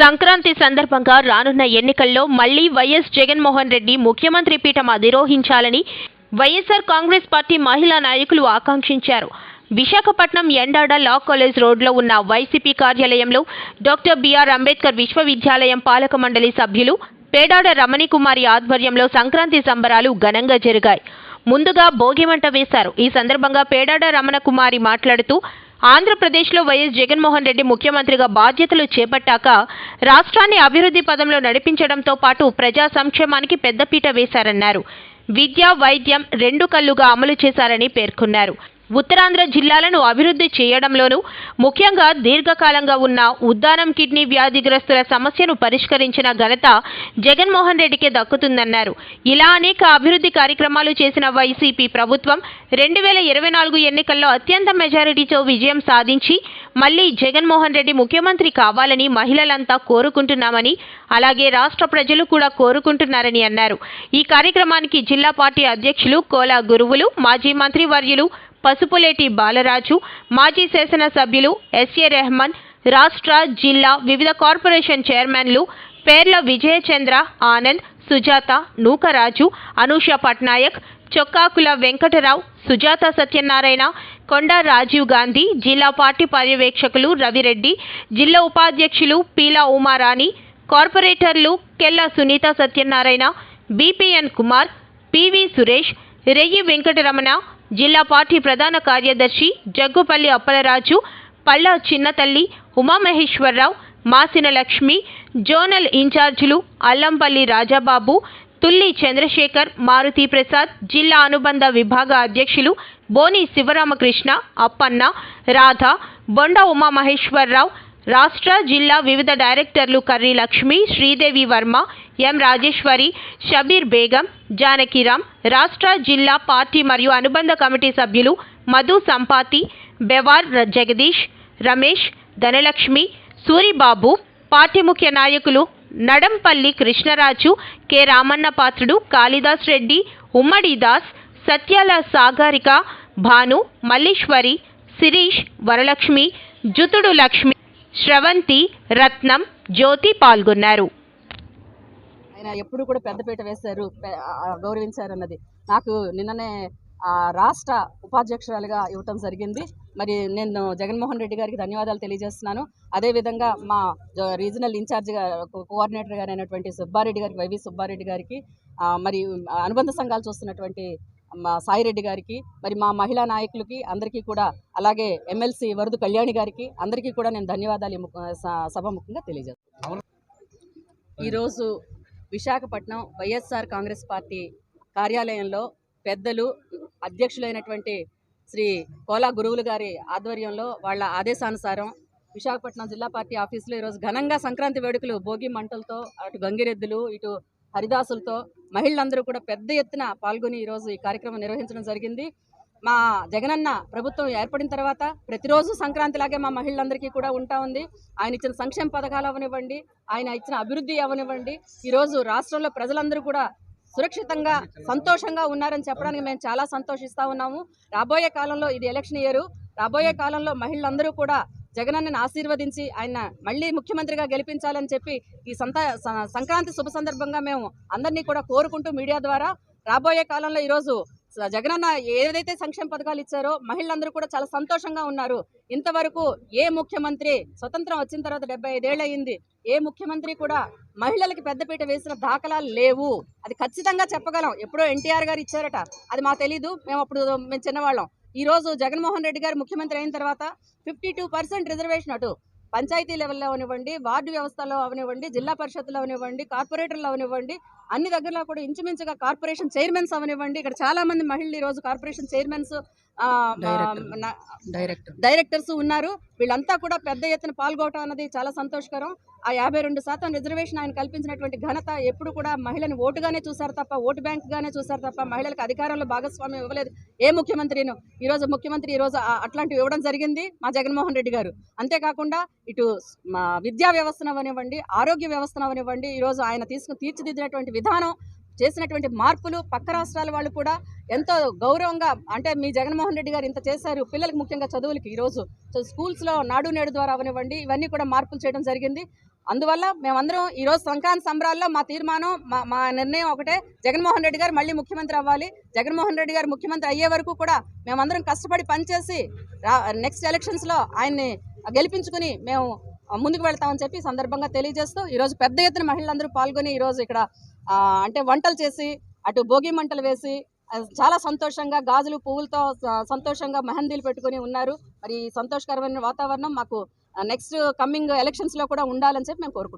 సంక్రాంతి సందర్భంగా రానున్న ఎన్నికల్లో మళ్ళీ వైఎస్ జగన్మోహన్ రెడ్డి ముఖ్యమంత్రి పీఠం అధిరోహించాలని వైఎస్ఆర్ కాంగ్రెస్ పార్టీ మహిళా నాయకులు ఆకాంక్షించారు. విశాఖపట్నం ఎండాడ లా కాలేజ్ రోడ్లో ఉన్న వైసీపీ కార్యాలయంలో డాక్టర్ బిఆర్ అంబేద్కర్ విశ్వవిద్యాలయం పాలక మండలి సభ్యులు పేడాడ రమణికుమారి ఆధ్వర్యంలో సంక్రాంతి సంబరాలు ఘనంగా జరిగాయి. ముందుగా భోగిమంట వేశారు. ఈ సందర్భంగా పేడాడ రమణకుమారి మాట్లాడుతూ ఆంధ్రప్రదేశ్లో వైఎస్ జగన్మోహన్ రెడ్డి ముఖ్యమంత్రిగా బాధ్యతలు చేపట్టాక రాష్ట్రాన్ని అభివృద్ధి పదంలో నడిపించడంతో పాటు ప్రజా సంక్షేమానికి పెద్దపీట వేశారన్నారు. విద్య వైద్యం రెండు కళ్ళుగా అమలు చేశారని పేర్కొన్నారు. ఉత్తరాంధ్ర జిల్లాలను అభివృద్ధి చేయడంలోనూ ముఖ్యంగా దీర్ఘకాలంగా ఉన్న ఉద్దానం కిడ్నీ వ్యాధిగ్రస్తుల సమస్యను పరిష్కరించిన ఘనత జగన్మోహన్ రెడ్డికే దక్కుతుందన్నారు. ఇలా అనేక అభివృద్ధి కార్యక్రమాలు చేసిన వైసీపీ ప్రభుత్వం రెండు వేల ఇరవై నాలుగు ఎన్నికల్లో అత్యంత మెజారిటీతో విజయం సాధించి మళ్ళీ జగన్మోహన్ రెడ్డి ముఖ్యమంత్రి కావాలని మహిళలంతా కోరుకుంటున్నామని అలాగే రాష్ట్ర ప్రజలు కూడా కోరుకుంటున్నారని అన్నారు. ఈ కార్యక్రమానికి జిల్లా పార్టీ అధ్యక్షులు కోలా గురువులు మాజీ మంత్రి వర్యులు పసుపులేటి బాలరాజు మాజీ శాసనసభ్యులు ఎస్ఏ రెహమాన్ రాష్ట్ర జిల్లా వివిధ కార్పొరేషన్ చైర్మన్లు పేర్ల విజయచంద్ర ఆనంద్ సుజాత నూకరాజు అనూష పట్నాయక్ చొక్కాకుల వెంకటరావు సుజాత సత్యనారాయణ కొండ రాజీవ్ గాంధీ జిల్లా పార్టీ పర్యవేక్షకులు రవిరెడ్డి జిల్లా ఉపాధ్యక్షులు పీలా ఉమారాణి కార్పొరేటర్లు Kella Sunitha Satyanarayana B P N Kumar P V Suresh Reyyi Venkataramana జిల్లా పార్టీ ప్రధాన కార్యదర్శి జగ్గుపల్లి అప్పలరాజు పల్లా చిన్నతల్లి ఉమామహేశ్వరరావు మాసిన లక్ష్మి జోనల్ ఇన్ఛార్జీలు అల్లంపల్లి రాజాబాబు తుల్లి చంద్రశేఖర్ మారుతి ప్రసాద్ జిల్లా అనుబంధ విభాగ అధ్యక్షులు బోని శివరామకృష్ణ అప్పన్న రాధ బొండ ఉమామహేశ్వరరావు రాష్ట్ర జిల్లా వివిధ డైరెక్టర్లు కర్రీ లక్ష్మి శ్రీదేవి వర్మ ఎం రాజేశ్వరి షబీర్ బేగం జానకిరామ్ రాష్ట్ర జిల్లా పార్టీ మరియు అనుబంధ కమిటీ సభ్యులు మధు సంపాతి బెవార్ జగదీష్ రమేష్ ధనలక్ష్మి సూరిబాబు పార్టీ ముఖ్య నాయకులు నడంపల్లి కృష్ణరాజు కె రామన్న పాత్రుడు కాళిదాస్ రెడ్డి ఉమ్మడి దాస్ సత్యాల సాగారిక భాను మల్లీశ్వరి శిరీష్ వరలక్ష్మి జుతుడు లక్ష్మి శ్రవంతి రత్నం జ్యోతి పాల్గొన్నారు. ఆయన ఎప్పుడు కూడా పెద్దపీట వేశారు గౌరవించారు అన్నది నాకు నిన్ననే రాష్ట్ర ఉపాధ్యక్షురాలుగా ఇవ్వటం జరిగింది. మరి నేను జగన్మోహన్ రెడ్డి గారికి ధన్యవాదాలు తెలియజేస్తున్నాను. అదేవిధంగా మా రీజనల్ ఇన్ఛార్జ్ కోఆర్డినేటర్ గారు అయినటువంటి సుబ్బారెడ్డి గారికి వైవి సుబ్బారెడ్డి గారికి మరి అనుబంధ సంఘాలు చూస్తున్నటువంటి మా సాయిరెడ్డి గారికి మరి మా మహిళా నాయకులకి అందరికీ కూడా అలాగే ఎమ్మెల్సీ వరదు కళ్యాణి గారికి అందరికీ కూడా నేను ధన్యవాదాలు సభాముఖంగా తెలియజేస్తాను ఈరోజు విశాఖపట్నం వైఎస్ఆర్ కాంగ్రెస్ పార్టీ కార్యాలయంలో పెద్దలు అధ్యక్షులైనటువంటి శ్రీ కోలా గురువులు గారి ఆధ్వర్యంలో వాళ్ళ ఆదేశానుసారం విశాఖపట్నం జిల్లా పార్టీ ఆఫీసులో ఈరోజు ఘనంగా సంక్రాంతి వేడుకలు భోగి మంటలతో అటు గంగిరెద్దులు ఇటు హరిదాసులతో మహిళలందరూ కూడా పెద్ద ఎత్తున పాల్గొని ఈరోజు ఈ కార్యక్రమం నిర్వహించడం జరిగింది. మా జగనన్న ప్రభుత్వం ఏర్పడిన తర్వాత ప్రతిరోజు సంక్రాంతి లాగే మా మహిళలందరికీ కూడా ఉంటా ఉంది. ఆయన ఇచ్చిన సంక్షేమ పథకాలు అవనివ్వండి ఆయన ఇచ్చిన అభివృద్ధి అవనివ్వండి. ఈరోజు రాష్ట్రంలో ప్రజలందరూ కూడా సురక్షితంగా సంతోషంగా ఉన్నారని చెప్పడానికి మేము చాలా సంతోషిస్తూ ఉన్నాము. రాబోయే కాలంలో ఇది ఎలక్షన్ ఇయర్. రాబోయే కాలంలో మహిళలందరూ కూడా జగనన్నని ఆశీర్వదించి ఆయన మళ్ళీ ముఖ్యమంత్రిగా గెలిపించాలని చెప్పి ఈ సంత సంక్రాంతి శుభ సందర్భంగా మేము అందరినీ కూడా కోరుకుంటూ మీడియా ద్వారా రాబోయే కాలంలో ఈరోజు జగనన్న ఏదైతే సంక్షేమ పథకాలు ఇచ్చారో మహిళలందరూ కూడా చాలా సంతోషంగా ఉన్నారు. ఇంతవరకు ఏ ముఖ్యమంత్రి స్వతంత్రం వచ్చిన తర్వాత డెబ్బై ఐదేళ్ళు అయింది. ఏ ముఖ్యమంత్రి కూడా మహిళలకి పెద్దపీట వేసిన దాఖలాలు లేవు. అది ఖచ్చితంగా చెప్పగలం. ఎప్పుడో ఎన్టీఆర్ గారు ఇచ్చారట. అది మాకు తెలీదు. మేము అప్పుడు మేము చిన్నవాళ్ళం. ఈ రోజు జగన్మోహన్ రెడ్డి గారు ముఖ్యమంత్రి అయిన తర్వాత ఫిఫ్టీ టూ పర్సెంట్ రిజర్వేషన్ అటు పంచాయతీ లెవెల్లో అవనివ్వండి వార్డు వ్యవస్థలో అవనివ్వండి జిల్లా పరిషత్లో అవనివ్వండి కార్పొరేటర్లు అవనివ్వండి అన్ని దగ్గరలో కూడా ఇంచుమించుగా కార్పొరేషన్ చైర్మన్స్ అవనివ్వండి. ఇక్కడ చాలా మంది మహిళలు ఈ రోజు కార్పొరేషన్ చైర్మన్స్ డైరెక్టర్ డైరెక్టర్స్ ఉన్నారు. వీళ్ళంతా కూడా పెద్ద ఎత్తున పాల్గొనడం అన్నది చాలా సంతోషకరం. ఆ యాభై రెండు శాతం రిజర్వేషన్ ఆయన కల్పించినటువంటి ఘనత ఎప్పుడు కూడా మహిళని ఓటుగానే చూశారు తప్ప ఓటు బ్యాంక్ గానే చూశారు తప్ప మహిళలకు అధికారంలో భాగస్వామ్యం ఇవ్వలేదు. ఏ ముఖ్యమంత్రిను ఈ రోజు ముఖ్యమంత్రి ఈ రోజు ఆ- అట్లాంటివి ఇవ్వడం జరిగింది మా జగన్మోహన్ రెడ్డి గారు. అంతేకాకుండా ఇటు మా విద్యా వ్యవస్థను అవనివ్వండి ఆరోగ్య వ్యవస్థను అవనివ్వండి ఈ రోజు ఆయన తీసుకుని తీర్చిదిద్దినటువంటి విధానం చేసినటువంటి మార్పులు పక్క రాష్ట్రాల వాళ్ళు కూడా ఎంతో గౌరవంగా అంటే మీ జగన్మోహన్ రెడ్డి గారు ఇంత చేశారు పిల్లలకు ముఖ్యంగా చదువులకి ఈరోజు. సో స్కూల్స్లో నాడు నేడు ద్వారా అవనివ్వండి ఇవన్నీ కూడా మార్పులు చేయడం జరిగింది. అందువల్ల మేమందరం ఈరోజు సంక్రాంతి సంబరాల్లో మా తీర్మానం మా మా నిర్ణయం ఒకటే జగన్మోహన్ రెడ్డి గారు మళ్ళీ ముఖ్యమంత్రి అవ్వాలి. జగన్మోహన్ రెడ్డి గారు ముఖ్యమంత్రి అయ్యే వరకు కూడా మేమందరం కష్టపడి పనిచేసి నెక్స్ట్ ఎలక్షన్స్లో ఆయన్ని గెలిపించుకుని మేము ముందుకు వెళ్తామని చెప్పి సందర్భంగా తెలియజేస్తూ ఈరోజు పెద్ద ఎత్తున మహిళలందరూ పాల్గొని ఈరోజు ఇక్కడ అంటే వంటలు చేసి అటు భోగి మంటలు వేసి చాలా సంతోషంగా గాజులు పువ్వులతో సంతోషంగా మెహందీలు పెట్టుకొని ఉన్నారు. మరి ఈ సంతోషకరమైన వాతావరణం మాకు నెక్స్ట్ కమింగ్ ఎలక్షన్స్లో కూడా ఉండాలని చెప్పి మేము కోరుకుంటున్నాం.